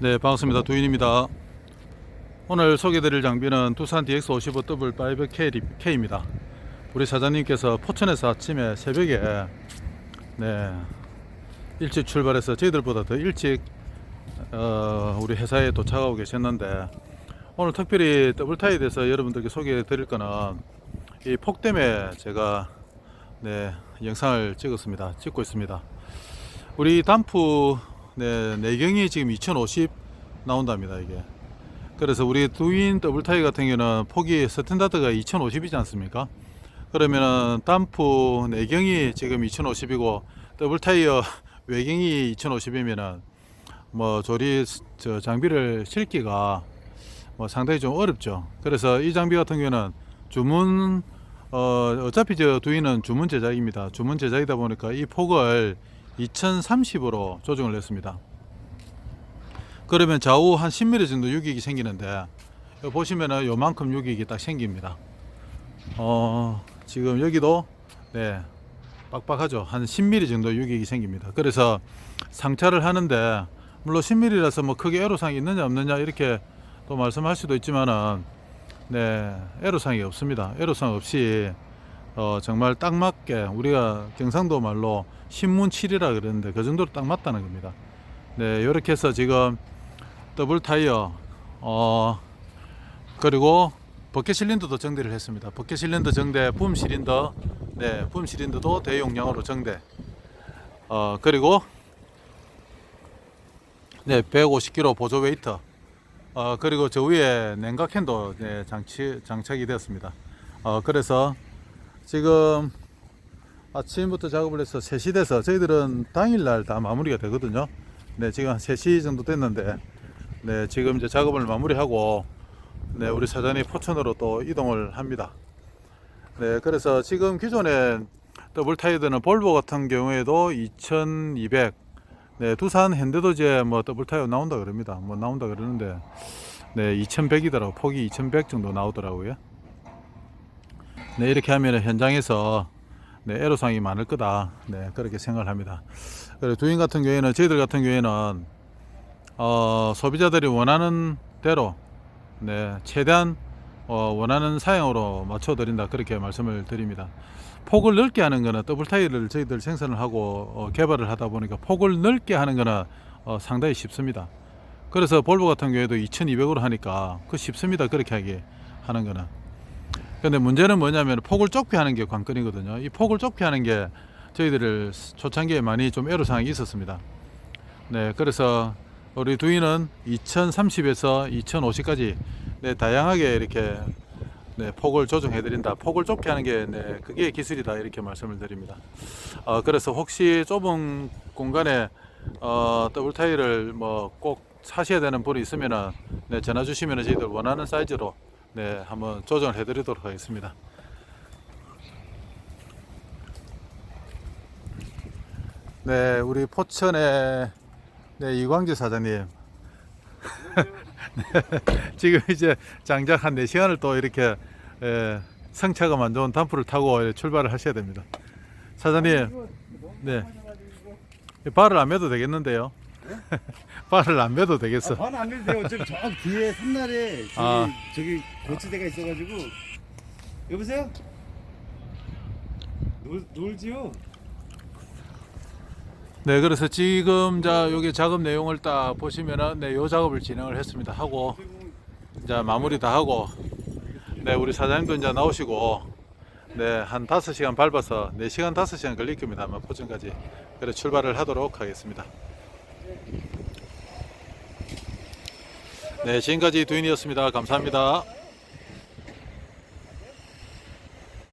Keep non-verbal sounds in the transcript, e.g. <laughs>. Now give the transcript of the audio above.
네, 반갑습니다. 두인입니다. 오늘 소개드릴 장비는 두산 DX55 5K입니다. 우리 사장님께서 포천에서 아침에 새벽에 네, 일찍 출발해서 저희들보다 더 일찍 어, 우리 회사에 도착하고 계셨는데 오늘 특별히 더블타이에 대해서 여러분들께 소개해 드릴 거는 이 폭 때문에 제가 네, 영상을 찍었습니다. 찍고 있습니다. 우리 단프 네, 내경이 지금 2050 나온답니다, 이게. 그래서 우리 두인 더블 타이 같은 경우는 폭이 스탠다드가 2050이지 않습니까? 그러면은 단프 내경이 지금 2050이고 더블 타이어 <laughs> 외경이 2050이면은 뭐 조리 저 장비를 실기가 뭐 상당히 좀 어렵죠. 그래서 이 장비 같은 경우는 주문 어 어차피 저 두인은 주문 제작입니다. 주문 제작이다 보니까 이 폭을 2030으로 조정을 했습니다. 그러면 좌우 한 10mm 정도 유격이 생기는데 여기 보시면은 요만큼 유격이 딱 생깁니다. 어 지금 여기도 네 빡빡하죠. 한 10mm 정도 유격이 생깁니다. 그래서 상차를 하는데 물론 10mm라서 뭐 크게 애로사항이 있느냐 없느냐 이렇게 또 말씀할 수도 있지만은 네 애로사항이 없습니다. 애로사항 없이 어, 정말 딱 맞게 우리가 경상도 말로 신문칠이라 그러는데 그 정도로 딱 맞다는 겁니다. 네, 이렇게 해서 지금 더블 타이어 어 그리고 버켓 실린더도 정대를 했습니다. 버켓 실린더 정대, 붐 실린더, 네, 붐 실린더도 대용량으로 정대. 어 그리고 네, 150kg 보조 웨이터. 어 그리고 저 위에 냉각 캔도 네, 장치 장착이 되었습니다. 어 그래서 지금 아침부터 작업을 해서 3시 돼서 저희들은 당일날 다 마무리가 되거든요. 네, 지금 한 3시 정도 됐는데, 네, 지금 이제 작업을 마무리하고, 네, 우리 사장님 포천으로 또 이동을 합니다. 네, 그래서 지금 기존에 더블 타이어드는 볼보 같은 경우에도 2200, 네, 두산 현대도제 뭐 더블 타이어 나온다 그럽니다. 뭐 나온다 그러는데, 네, 2100이더라고. 폭이 2100 정도 나오더라고요. 네, 이렇게 하면 현장에서 네, 애로사항이 많을 거다. 네, 그렇게 생각을 합니다. 그리고 두인 같은 경우에는 저희들 같은 경우에는 어, 소비자들이 원하는 대로 네, 최대한 어, 원하는 사양으로 맞춰 드린다. 그렇게 말씀을 드립니다. 폭을 넓게 하는 거는 더블 타이를 저희들 생산을 하고 어, 개발을 하다 보니까 폭을 넓게 하는 거는 어, 상당히 쉽습니다. 그래서 볼보 같은 경우에도 2200으로 하니까 그 쉽습니다. 그렇게 하기 하는 거는. 근데 문제는 뭐냐면 폭을 좁게 하는 게 관건이거든요. 이 폭을 좁게 하는 게 저희들을 초창기에 많이 좀 애로사항이 있었습니다. 네, 그래서 우리 두인은 2030에서 2050까지 네, 다양하게 이렇게 네, 폭을 조정해 드린다. 폭을 좁게 하는 게 네, 그게 기술이다 이렇게 말씀을 드립니다. 어, 그래서 혹시 좁은 공간에 어, 더블 타일을 뭐꼭 사셔야 되는 분이 있으면은 네, 전화 주시면 저희들 원하는 사이즈로 네, 한번 조정을 해드리도록 하겠습니다. 네, 우리 포천의 네, 이광주 사장님. 네, <laughs> 지금 이제 장작 한 4시간을 또 이렇게 에, 성차가 안 좋은 단프를 타고 출발을 하셔야 됩니다. 사장님, 네. 발을 안 매도 되겠는데요? 발을 안 매도 되겠어. 아, 반안 돼요. 지금 저 뒤에 산날에 저기, 아. 저기 고치대가 있어가지고 여보세요? 놀, 놀지요? 네, 그래서 지금 자 여기 작업 내용을 딱 보시면은 네, 요 작업을 진행을 했습니다. 하고 이제 마무리 다 하고 네, 우리 사장님도 이제 나오시고 네, 한 5시간 밟아서 4시간 5시간 걸릴 겁니다. 아마 포천까지. 그래 출발을 하도록 하겠습니다. 네, 지금까지 두인이었습니다. 감사합니다.